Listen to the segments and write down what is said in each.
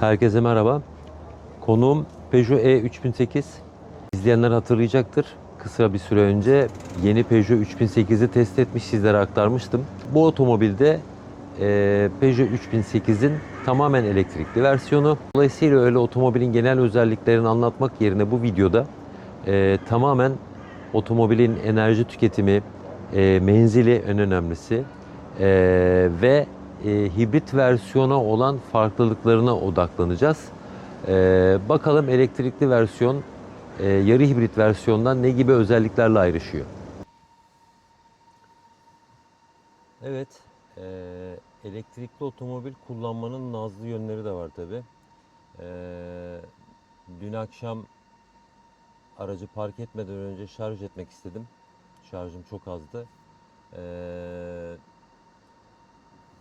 Herkese merhaba. Konuğum Peugeot E3008. İzleyenler hatırlayacaktır. Kısa bir süre önce yeni Peugeot 3008'i test etmiş, sizlere aktarmıştım. Bu otomobilde e, Peugeot 3008'in tamamen elektrikli versiyonu. Dolayısıyla öyle otomobilin genel özelliklerini anlatmak yerine bu videoda e, tamamen otomobilin enerji tüketimi, e, menzili en önemlisi e, ve e, hibrit versiyona olan farklılıklarına odaklanacağız. E, bakalım elektrikli versiyon e, yarı hibrit versiyondan ne gibi özelliklerle ayrışıyor? Evet, e, elektrikli otomobil kullanmanın nazlı yönleri de var tabi. dün akşam aracı park etmeden önce şarj etmek istedim. Şarjım çok azdı. Ee,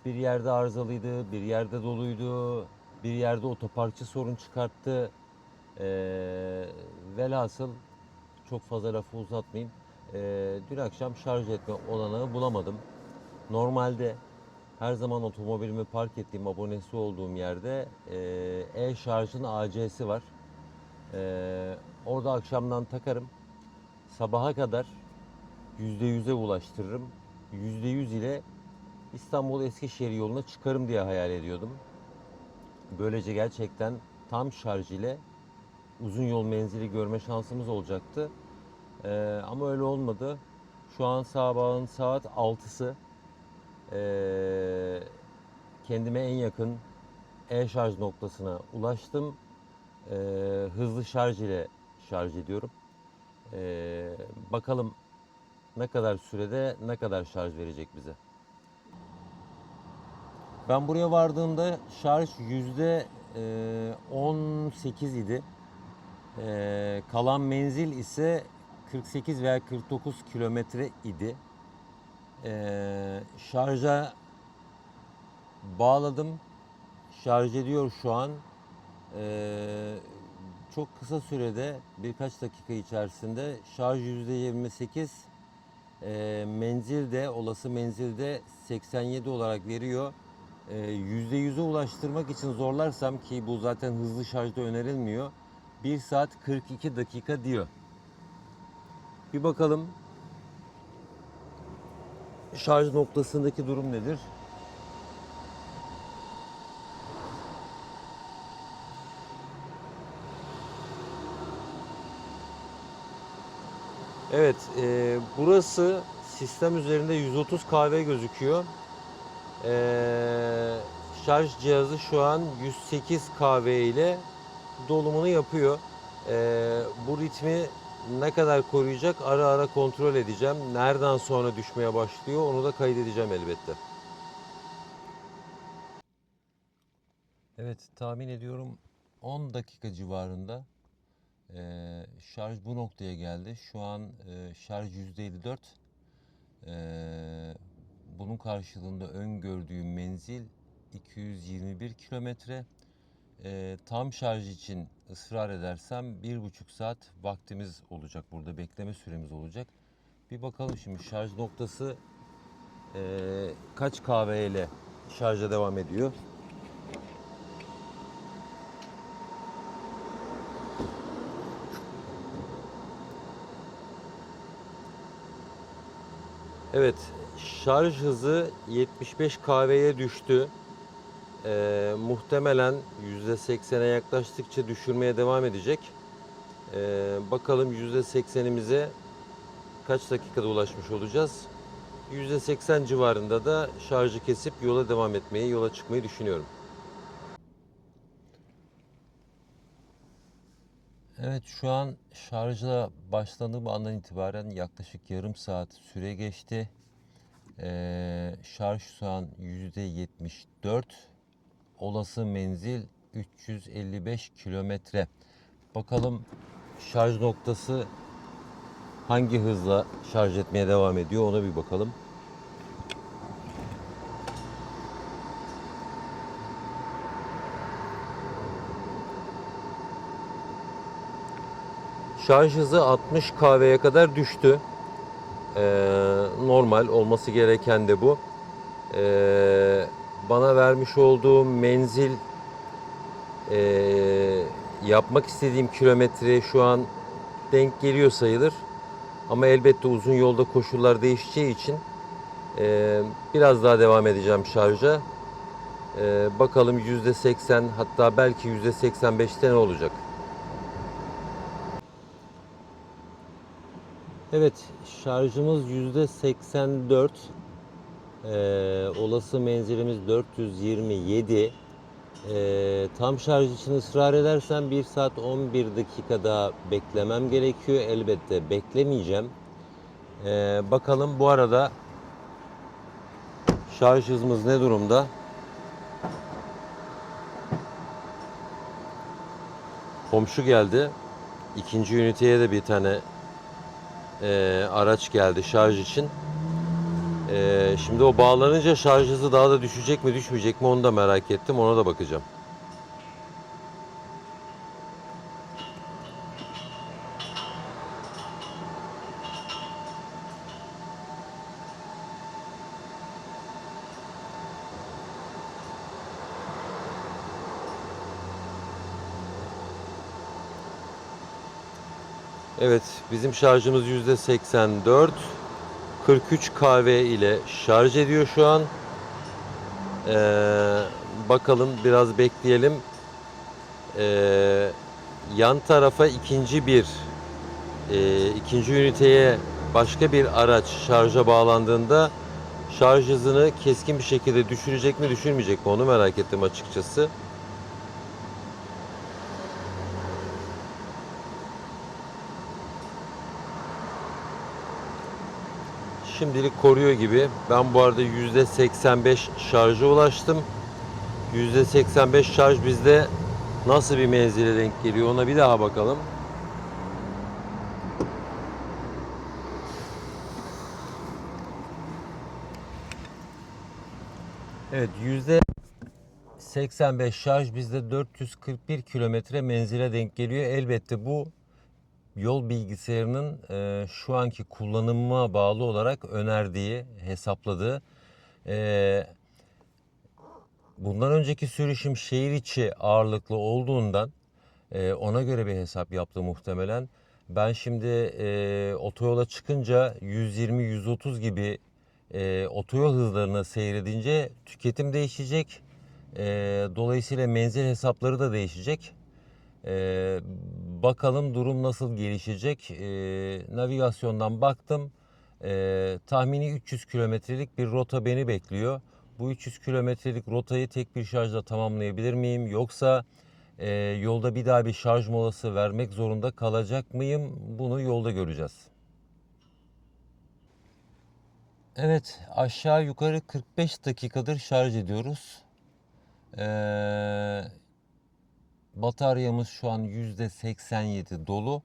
bir yerde arızalıydı, bir yerde doluydu, bir yerde otoparkçı sorun çıkarttı. Ee, velhasıl çok fazla lafı uzatmayayım. Ee, dün akşam şarj etme olanağı bulamadım. Normalde her zaman otomobilimi park ettiğim, abonesi olduğum yerde e, e-şarjın AC'si var. Ee, orada akşamdan takarım. Sabaha kadar %100'e ulaştırırım. %100 ile İstanbul Eskişehir yoluna çıkarım diye hayal ediyordum. Böylece gerçekten tam şarj ile uzun yol menzili görme şansımız olacaktı. Ee, ama öyle olmadı. Şu an sabahın saat 6'sı. Ee, kendime en yakın e-şarj noktasına ulaştım. Ee, hızlı şarj ile şarj ediyorum. Ee, bakalım ne kadar sürede ne kadar şarj verecek bize. Ben buraya vardığımda şarj yüzde e, 18 idi. E, kalan menzil ise 48 veya 49 kilometre idi. E, şarja bağladım. Şarj ediyor şu an. E, çok kısa sürede birkaç dakika içerisinde şarj %28 e, menzilde olası menzilde 87 olarak veriyor. E, %100'e ulaştırmak için zorlarsam ki bu zaten hızlı şarjda önerilmiyor. 1 saat 42 dakika diyor. Bir bakalım şarj noktasındaki durum nedir? Evet, e, burası sistem üzerinde 130 kW gözüküyor. E, şarj cihazı şu an 108 kW ile dolumunu yapıyor. E, bu ritmi ne kadar koruyacak ara ara kontrol edeceğim. Nereden sonra düşmeye başlıyor onu da kaydedeceğim elbette. Evet, tahmin ediyorum 10 dakika civarında ee, şarj bu noktaya geldi. Şu an e, şarj %54. Ee, bunun karşılığında öngördüğüm menzil 221 kilometre. Ee, tam şarj için ısrar edersem bir buçuk saat vaktimiz olacak. Burada bekleme süremiz olacak. Bir bakalım şimdi şarj noktası e, kaç kahve ile şarja devam ediyor. Evet, şarj hızı 75 kW'ye düştü. Ee, muhtemelen %80'e yaklaştıkça düşürmeye devam edecek. Ee, bakalım %80'imize kaç dakikada ulaşmış olacağız. %80 civarında da şarjı kesip yola devam etmeyi, yola çıkmayı düşünüyorum. Evet şu an şarjla başladığım andan itibaren yaklaşık yarım saat süre geçti. Ee, şarj şu an %74. Olası menzil 355 kilometre. Bakalım şarj noktası hangi hızla şarj etmeye devam ediyor ona bir bakalım. Şarj hızı 60 kW'ye kadar düştü. Ee, normal olması gereken de bu. Ee, bana vermiş olduğu menzil Ee, yapmak istediğim kilometreye şu an denk geliyor sayılır. Ama elbette uzun yolda koşullar değişeceği için biraz daha devam edeceğim şarja. Bakalım %80 hatta belki %85'te ne olacak? Evet şarjımız %84. Ee, olası menzilimiz 427. Ee, tam şarj için ısrar edersem 1 saat 11 dakika daha beklemem gerekiyor. Elbette beklemeyeceğim. Ee, bakalım bu arada şarj hızımız ne durumda? Komşu geldi. İkinci üniteye de bir tane e, araç geldi şarj için. E, şimdi o bağlanınca şarj hızı daha da düşecek mi düşmeyecek mi onu da merak ettim. Ona da bakacağım. Evet, bizim şarjımız %84. 43 kahve ile şarj ediyor şu an. Ee, bakalım biraz bekleyelim. Ee, yan tarafa ikinci bir e, ikinci üniteye başka bir araç şarja bağlandığında şarj hızını keskin bir şekilde düşürecek mi düşürmeyecek mi onu merak ettim açıkçası. Şimdilik koruyor gibi. Ben bu arada %85 şarja ulaştım. %85 şarj bizde nasıl bir menzile denk geliyor ona bir daha bakalım. Evet yüzde 85 şarj bizde 441 kilometre menzile denk geliyor. Elbette bu yol bilgisayarının e, şu anki kullanıma bağlı olarak önerdiği, hesapladığı. E, bundan önceki sürüşüm şehir içi ağırlıklı olduğundan e, ona göre bir hesap yaptı muhtemelen. Ben şimdi e, otoyola çıkınca 120-130 gibi e, otoyol hızlarına seyredince tüketim değişecek. E, dolayısıyla menzil hesapları da değişecek. Ee, bakalım durum nasıl gelişecek. Ee, navigasyondan baktım. Ee, tahmini 300 kilometrelik bir rota beni bekliyor. Bu 300 kilometrelik rotayı tek bir şarjla tamamlayabilir miyim? Yoksa e, yolda bir daha bir şarj molası vermek zorunda kalacak mıyım? Bunu yolda göreceğiz. Evet aşağı yukarı 45 dakikadır şarj ediyoruz. Ee, Bataryamız şu an %87 dolu.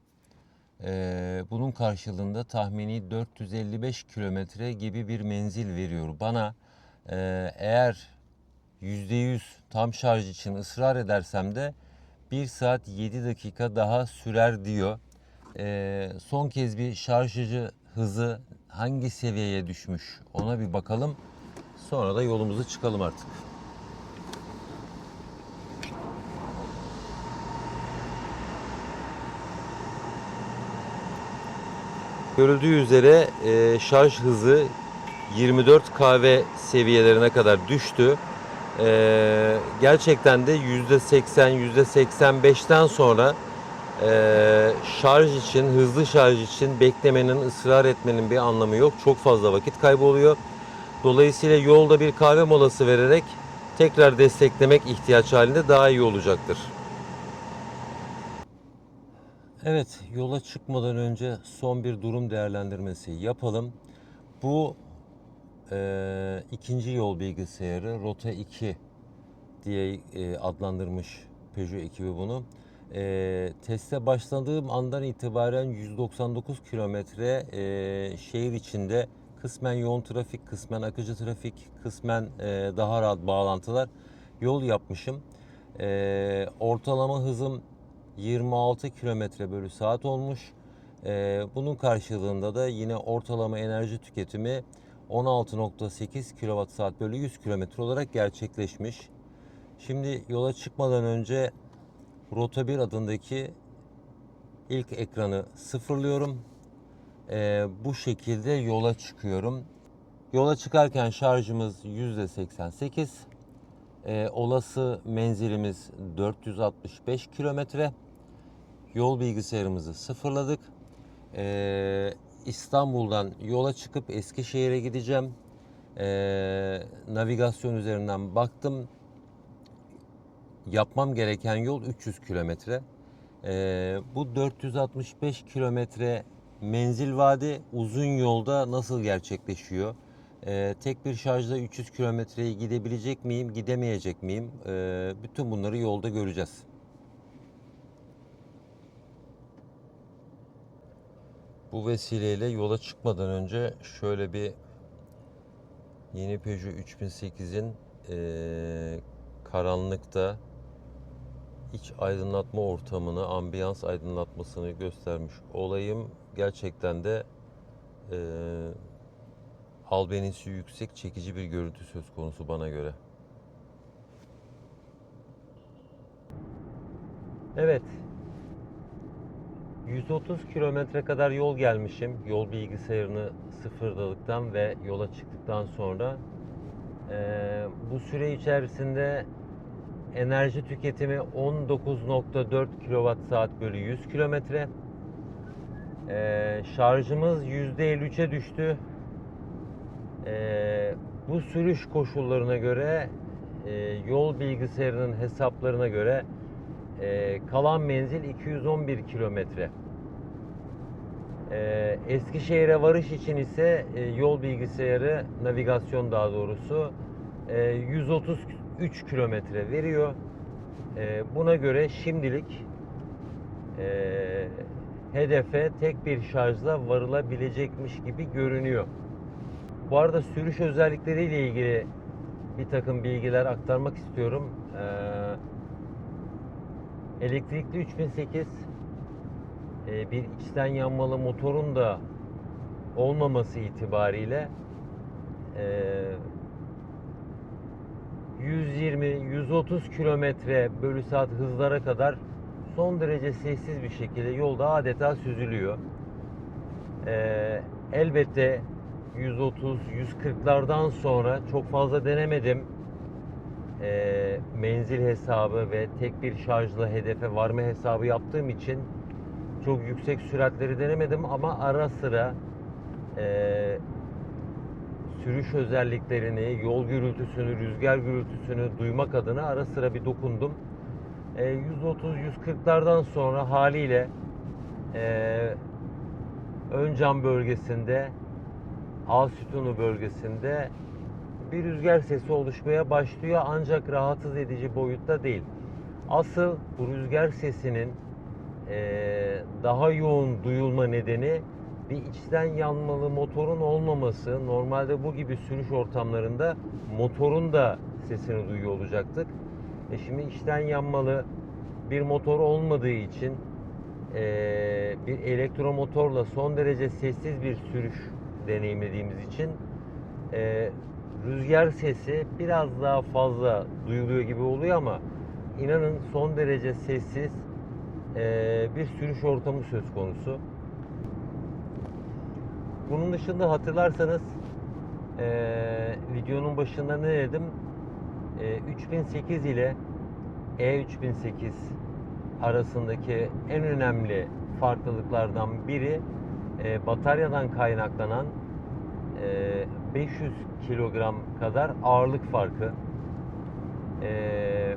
Ee, bunun karşılığında tahmini 455 kilometre gibi bir menzil veriyor bana. Ee, eğer %100 tam şarj için ısrar edersem de 1 saat 7 dakika daha sürer diyor. Ee, son kez bir şarjıcı hızı hangi seviyeye düşmüş ona bir bakalım. Sonra da yolumuzu çıkalım artık. Görüldüğü üzere e, şarj hızı 24 kahve seviyelerine kadar düştü. E, gerçekten de %80, %85'ten sonra e, şarj için, hızlı şarj için beklemenin, ısrar etmenin bir anlamı yok. Çok fazla vakit kayboluyor. Dolayısıyla yolda bir kahve molası vererek tekrar desteklemek ihtiyaç halinde daha iyi olacaktır. Evet, yola çıkmadan önce son bir durum değerlendirmesi yapalım. Bu e, ikinci yol bilgisayarı Rota 2 diye e, adlandırmış Peugeot ekibi bunu. E, teste başladığım andan itibaren 199 kilometre e, şehir içinde kısmen yoğun trafik, kısmen akıcı trafik, kısmen e, daha rahat bağlantılar yol yapmışım. E, ortalama hızım 26 kilometre bölü saat olmuş. Ee, bunun karşılığında da yine ortalama enerji tüketimi 16.8 kWh bölü 100 kilometre olarak gerçekleşmiş. Şimdi yola çıkmadan önce Rota 1 adındaki ilk ekranı sıfırlıyorum. Ee, bu şekilde yola çıkıyorum. Yola çıkarken şarjımız %88. Ee, olası menzilimiz 465 kilometre. Yol bilgisayarımızı sıfırladık. Ee, İstanbul'dan yola çıkıp Eskişehir'e gideceğim. Ee, navigasyon üzerinden baktım. Yapmam gereken yol 300 kilometre. Ee, bu 465 kilometre menzil vaadi uzun yolda nasıl gerçekleşiyor? Ee, tek bir şarjda 300 kilometreyi gidebilecek miyim, gidemeyecek miyim? Ee, bütün bunları yolda göreceğiz. Bu vesileyle yola çıkmadan önce şöyle bir yeni Peugeot 3008'in eee karanlıkta iç aydınlatma ortamını, ambiyans aydınlatmasını göstermiş olayım. Gerçekten de eee albenisi yüksek, çekici bir görüntü söz konusu bana göre. Evet, 130 kilometre kadar yol gelmişim. Yol bilgisayarını sıfırladıktan ve yola çıktıktan sonra. Ee, bu süre içerisinde enerji tüketimi 19.4 kWh saat bölü 100 kilometre. Ee, şarjımız %53'e düştü. Ee, bu sürüş koşullarına göre e, yol bilgisayarının hesaplarına göre e, kalan menzil 211 kilometre. E, Eskişehir'e varış için ise e, yol bilgisayarı, navigasyon daha doğrusu e, 133 kilometre veriyor. E, buna göre şimdilik e, hedefe tek bir şarjla varılabilecekmiş gibi görünüyor. Bu arada sürüş özellikleriyle ilgili bir takım bilgiler aktarmak istiyorum. Ee, Elektrikli 3008 e, bir içten yanmalı motorun da olmaması itibariyle e, 120-130 kilometre bölü saat hızlara kadar son derece sessiz bir şekilde yolda adeta süzülüyor. E, elbette 130-140'lardan sonra çok fazla denemedim menzil hesabı ve tek bir şarjla hedefe varma hesabı yaptığım için çok yüksek süratleri denemedim ama ara sıra e, sürüş özelliklerini, yol gürültüsünü, rüzgar gürültüsünü duymak adına ara sıra bir dokundum. E, 130-140'lardan sonra haliyle e, ön cam bölgesinde, ağ sütunu bölgesinde bir rüzgar sesi oluşmaya başlıyor ancak rahatsız edici boyutta değil. Asıl bu rüzgar sesinin daha yoğun duyulma nedeni bir içten yanmalı motorun olmaması. Normalde bu gibi sürüş ortamlarında motorun da sesini duyuyor olacaktık. E şimdi içten yanmalı bir motor olmadığı için eee, bir elektromotorla son derece sessiz bir sürüş deneyimlediğimiz için eee rüzgar sesi biraz daha fazla duyuluyor gibi oluyor ama inanın son derece sessiz eee, bir sürüş ortamı söz konusu. Bunun dışında hatırlarsanız eee, videonun başında ne dedim? Eee, 3008 ile E3008 arasındaki en önemli farklılıklardan biri eee, bataryadan kaynaklanan eee, 500 kilogram kadar ağırlık farkı. Ee,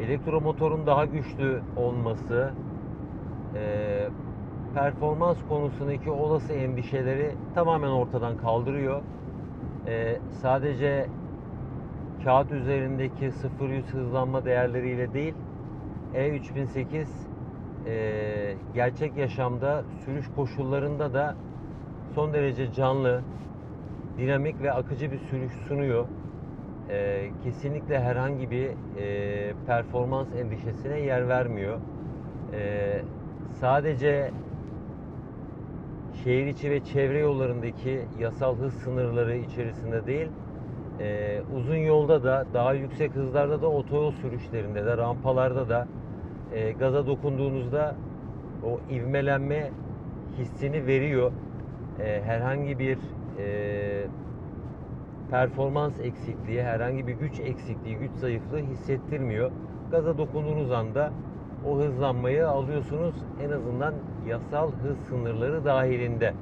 elektromotorun daha güçlü olması, e, performans konusundaki olası endişeleri tamamen ortadan kaldırıyor. Ee, sadece kağıt üzerindeki 0-100 hızlanma değerleriyle değil, E3008 e, gerçek yaşamda sürüş koşullarında da son derece canlı, dinamik ve akıcı bir sürüş sunuyor. Ee, kesinlikle herhangi bir e, performans endişesine yer vermiyor. Ee, sadece şehir içi ve çevre yollarındaki yasal hız sınırları içerisinde değil, e, uzun yolda da, daha yüksek hızlarda da, otoyol sürüşlerinde de, rampalarda da e, gaza dokunduğunuzda o ivmelenme hissini veriyor. E, herhangi bir e, performans eksikliği, herhangi bir güç eksikliği, güç zayıflığı hissettirmiyor. Gaza dokunduğunuz anda o hızlanmayı alıyorsunuz en azından yasal hız sınırları dahilinde.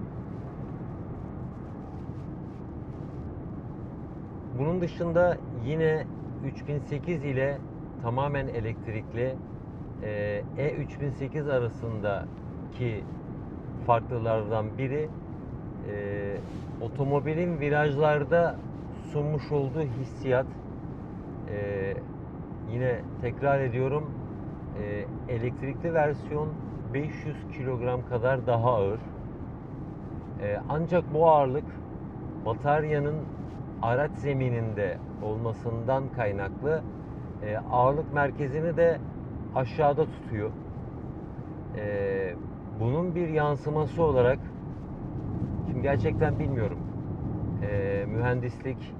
Bunun dışında yine 3008 ile tamamen elektrikli e, E3008 arasındaki farklılardan biri e, otomobilin virajlarda sunmuş olduğu hissiyat e, yine tekrar ediyorum e, elektrikli versiyon 500 kilogram kadar daha ağır. E, ancak bu ağırlık bataryanın araç zemininde olmasından kaynaklı e, ağırlık merkezini de aşağıda tutuyor. E, bunun bir yansıması olarak şimdi gerçekten bilmiyorum e, mühendislik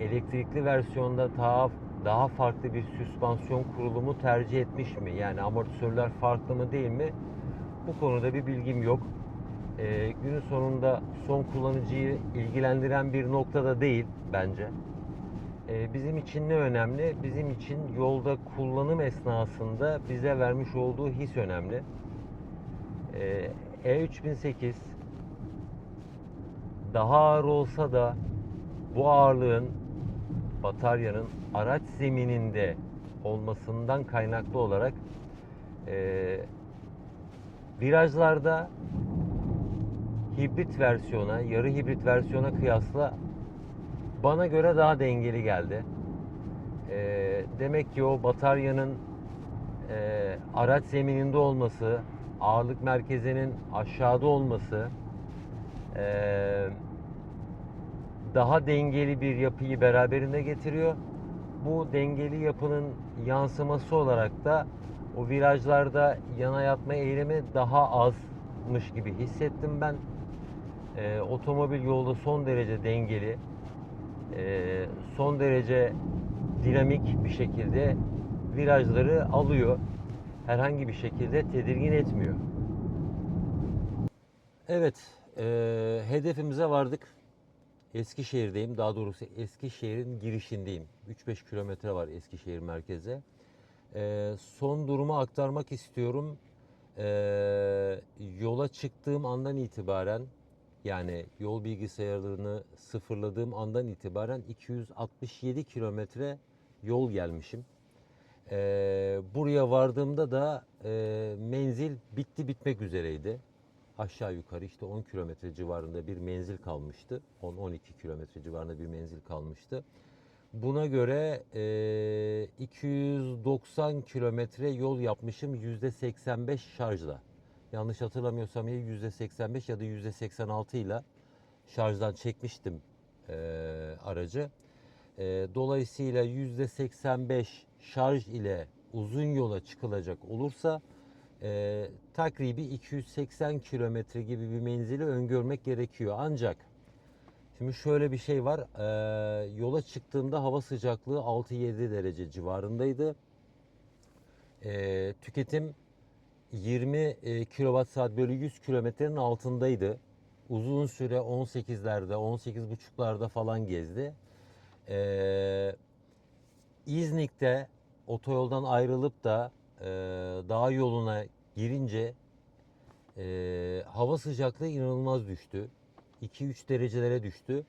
elektrikli versiyonda daha daha farklı bir süspansiyon kurulumu tercih etmiş mi? Yani amortisörler farklı mı değil mi? Bu konuda bir bilgim yok. Ee, günün sonunda son kullanıcıyı ilgilendiren bir noktada değil bence. Ee, bizim için ne önemli? Bizim için yolda kullanım esnasında bize vermiş olduğu his önemli. Ee, E3008 daha ağır olsa da bu ağırlığın bataryanın araç zemininde olmasından kaynaklı olarak e, virajlarda hibrit versiyona, yarı hibrit versiyona kıyasla bana göre daha dengeli geldi. E, demek ki o bataryanın e, araç zemininde olması, ağırlık merkezinin aşağıda olması, e, daha dengeli bir yapıyı beraberinde getiriyor. Bu dengeli yapının yansıması olarak da o virajlarda yana yatma eğilimi daha azmış gibi hissettim ben. Ee, otomobil yolda son derece dengeli, ee, son derece dinamik bir şekilde virajları alıyor. Herhangi bir şekilde tedirgin etmiyor. Evet, ee, hedefimize vardık. Eskişehir'deyim. Daha doğrusu Eskişehir'in girişindeyim. 3-5 kilometre var Eskişehir merkeze. Ee, son durumu aktarmak istiyorum. Ee, yola çıktığım andan itibaren yani yol bilgisayarını sıfırladığım andan itibaren 267 kilometre yol gelmişim. Ee, buraya vardığımda da e, menzil bitti bitmek üzereydi aşağı yukarı işte 10 kilometre civarında bir menzil kalmıştı. 10-12 kilometre civarında bir menzil kalmıştı. Buna göre e, 290 kilometre yol yapmışım %85 şarjla. Yanlış hatırlamıyorsam ya %85 ya da %86 ile şarjdan çekmiştim e, aracı. E, dolayısıyla %85 şarj ile uzun yola çıkılacak olursa e, takribi 280 kilometre gibi bir menzili öngörmek gerekiyor. Ancak şimdi şöyle bir şey var. E, yola çıktığımda hava sıcaklığı 6-7 derece civarındaydı. E, tüketim 20 e, kilowatt saat bölü 100 kilometrenin altındaydı. Uzun süre 18'lerde, 18,5'larda falan gezdi. E, İznik'te otoyoldan ayrılıp da e, dağ yoluna girince e, hava sıcaklığı inanılmaz düştü. 2-3 derecelere düştü.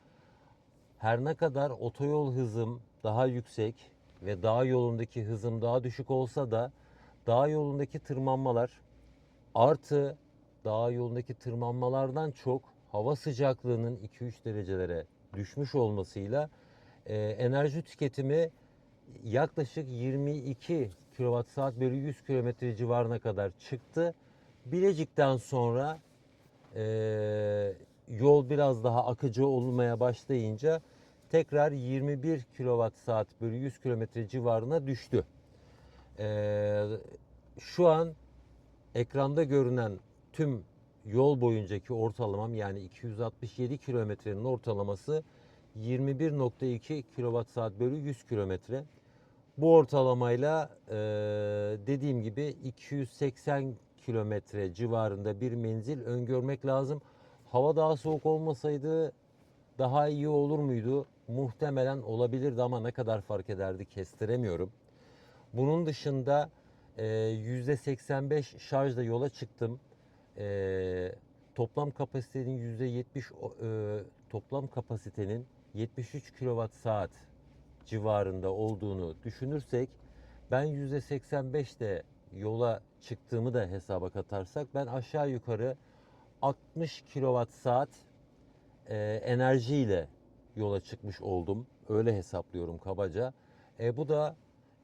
Her ne kadar otoyol hızım daha yüksek ve dağ yolundaki hızım daha düşük olsa da dağ yolundaki tırmanmalar artı dağ yolundaki tırmanmalardan çok hava sıcaklığının 2-3 derecelere düşmüş olmasıyla e, enerji tüketimi yaklaşık 22 kWh saat bölü 100 kilometre civarına kadar çıktı. Bilecik'ten sonra e, yol biraz daha akıcı olmaya başlayınca tekrar 21 kWh saat bölü 100 kilometre civarına düştü. E, şu an ekranda görünen tüm yol boyuncaki ortalamam yani 267 kilometrenin ortalaması 21.2 kWh saat bölü 100 kilometre. Bu ortalamayla e, dediğim gibi 280 kilometre civarında bir menzil öngörmek lazım. Hava daha soğuk olmasaydı daha iyi olur muydu? Muhtemelen olabilirdi ama ne kadar fark ederdi kestiremiyorum. Bunun dışında e, %85 şarjla yola çıktım. E, toplam kapasitenin %70 o- e, toplam kapasitenin 73 kWh saat civarında olduğunu düşünürsek ben %85 de yola çıktığımı da hesaba katarsak ben aşağı yukarı 60 kWh saat e, enerjiyle yola çıkmış oldum. Öyle hesaplıyorum kabaca. E, bu da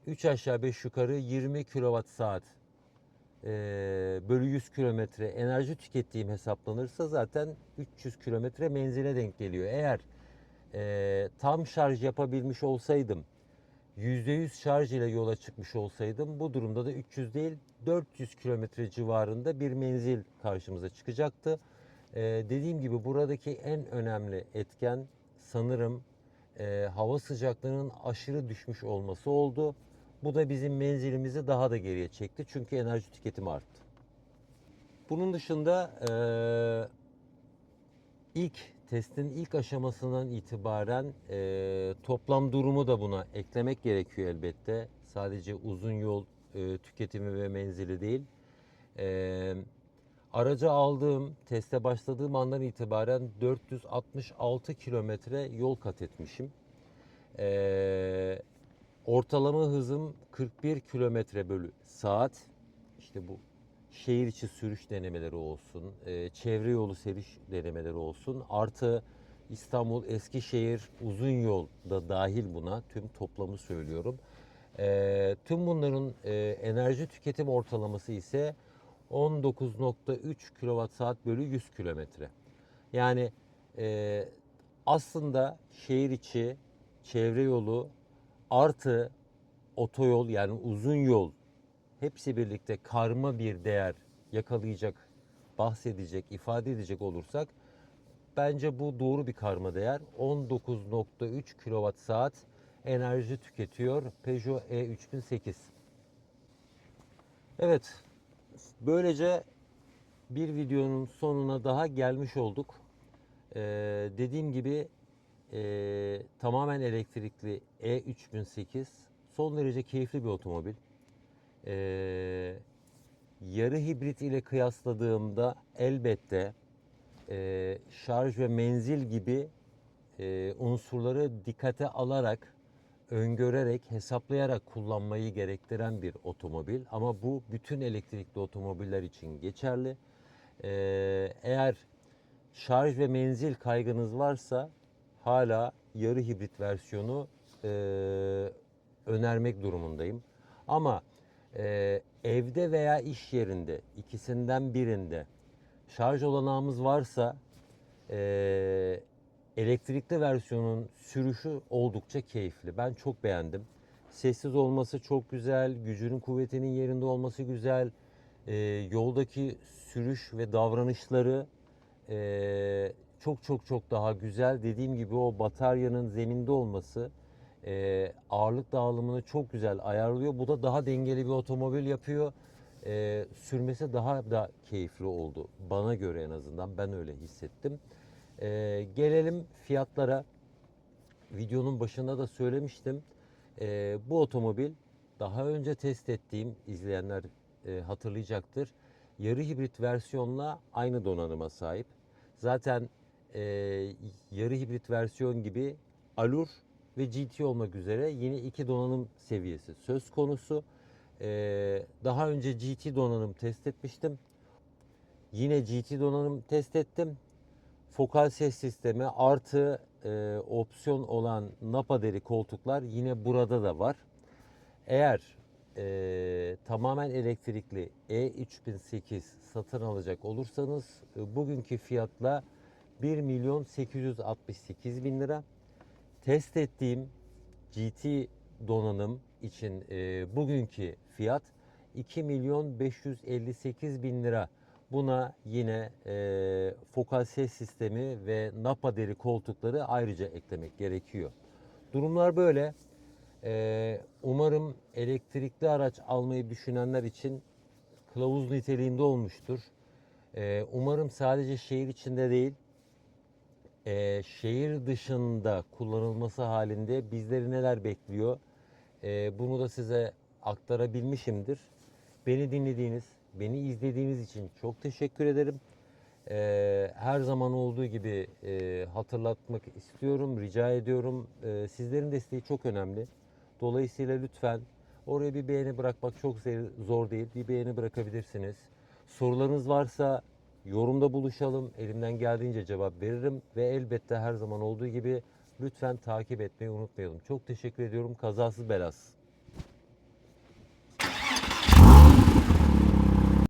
3 aşağı 5 yukarı 20 kWh saat e, bölü 100 kilometre enerji tükettiğim hesaplanırsa zaten 300 kilometre menzile denk geliyor. Eğer e, tam şarj yapabilmiş olsaydım %100 şarj ile yola çıkmış olsaydım bu durumda da 300 değil 400 kilometre civarında bir menzil karşımıza çıkacaktı. Ee, dediğim gibi buradaki en önemli etken sanırım e, hava sıcaklığının aşırı düşmüş olması oldu. Bu da bizim menzilimizi daha da geriye çekti çünkü enerji tüketimi arttı. Bunun dışında e, ilk testin ilk aşamasından itibaren e, toplam durumu da buna eklemek gerekiyor elbette. Sadece uzun yol e, tüketimi ve menzili değil. E, aracı aldığım, teste başladığım andan itibaren 466 kilometre yol kat etmişim. E, ortalama hızım 41 kilometre bölü saat. İşte bu şehir içi sürüş denemeleri olsun, e, çevre yolu sürüş denemeleri olsun. Artı İstanbul, Eskişehir uzun yol da dahil buna. Tüm toplamı söylüyorum. E, tüm bunların e, enerji tüketim ortalaması ise 19.3 kWh bölü 100 kilometre. Yani e, aslında şehir içi çevre yolu artı otoyol yani uzun yol hepsi birlikte karma bir değer yakalayacak, bahsedecek, ifade edecek olursak bence bu doğru bir karma değer. 19.3 kWh saat enerji tüketiyor Peugeot E3008. Evet, böylece bir videonun sonuna daha gelmiş olduk. Ee, dediğim gibi e, tamamen elektrikli E3008 son derece keyifli bir otomobil. Ee, yarı hibrit ile kıyasladığımda elbette e, şarj ve menzil gibi e, unsurları dikkate alarak, öngörerek, hesaplayarak kullanmayı gerektiren bir otomobil. Ama bu bütün elektrikli otomobiller için geçerli. Ee, eğer şarj ve menzil kaygınız varsa hala yarı hibrit versiyonu e, önermek durumundayım. Ama e, evde veya iş yerinde ikisinden birinde şarj olanağımız varsa e, elektrikli versiyonun sürüşü oldukça keyifli. Ben çok beğendim. Sessiz olması çok güzel, gücünün kuvvetinin yerinde olması güzel. E, yoldaki sürüş ve davranışları e, çok çok çok daha güzel. Dediğim gibi o bataryanın zeminde olması e, ağırlık dağılımını çok güzel ayarlıyor. Bu da daha dengeli bir otomobil yapıyor. E, sürmesi daha da keyifli oldu. Bana göre en azından ben öyle hissettim. E, gelelim fiyatlara. Videonun başında da söylemiştim. E, bu otomobil daha önce test ettiğim izleyenler e, hatırlayacaktır. Yarı hibrit versiyonla aynı donanıma sahip. Zaten e, yarı hibrit versiyon gibi Alur ve GT olmak üzere yine iki donanım seviyesi söz konusu. Ee, daha önce GT donanım test etmiştim. Yine GT donanım test ettim. Fokal ses sistemi artı e, opsiyon olan Napa deri koltuklar yine burada da var. Eğer e, tamamen elektrikli E3008 satın alacak olursanız e, bugünkü fiyatla 1 milyon 868 bin lira test ettiğim GT donanım için e, bugünkü fiyat 2 milyon 558 bin lira. Buna yine e, fokal ses sistemi ve Napa deri koltukları ayrıca eklemek gerekiyor. Durumlar böyle. Ee, umarım elektrikli araç almayı düşünenler için kılavuz niteliğinde olmuştur. Ee, umarım sadece şehir içinde değil, e, şehir dışında kullanılması halinde bizleri neler bekliyor? E, bunu da size aktarabilmişimdir. Beni dinlediğiniz, beni izlediğiniz için çok teşekkür ederim. E, her zaman olduğu gibi e, hatırlatmak istiyorum, rica ediyorum. E, sizlerin desteği çok önemli. Dolayısıyla lütfen oraya bir beğeni bırakmak çok zor değil. Bir beğeni bırakabilirsiniz. Sorularınız varsa yorumda buluşalım. Elimden geldiğince cevap veririm ve elbette her zaman olduğu gibi lütfen takip etmeyi unutmayalım. Çok teşekkür ediyorum. Kazasız belasız.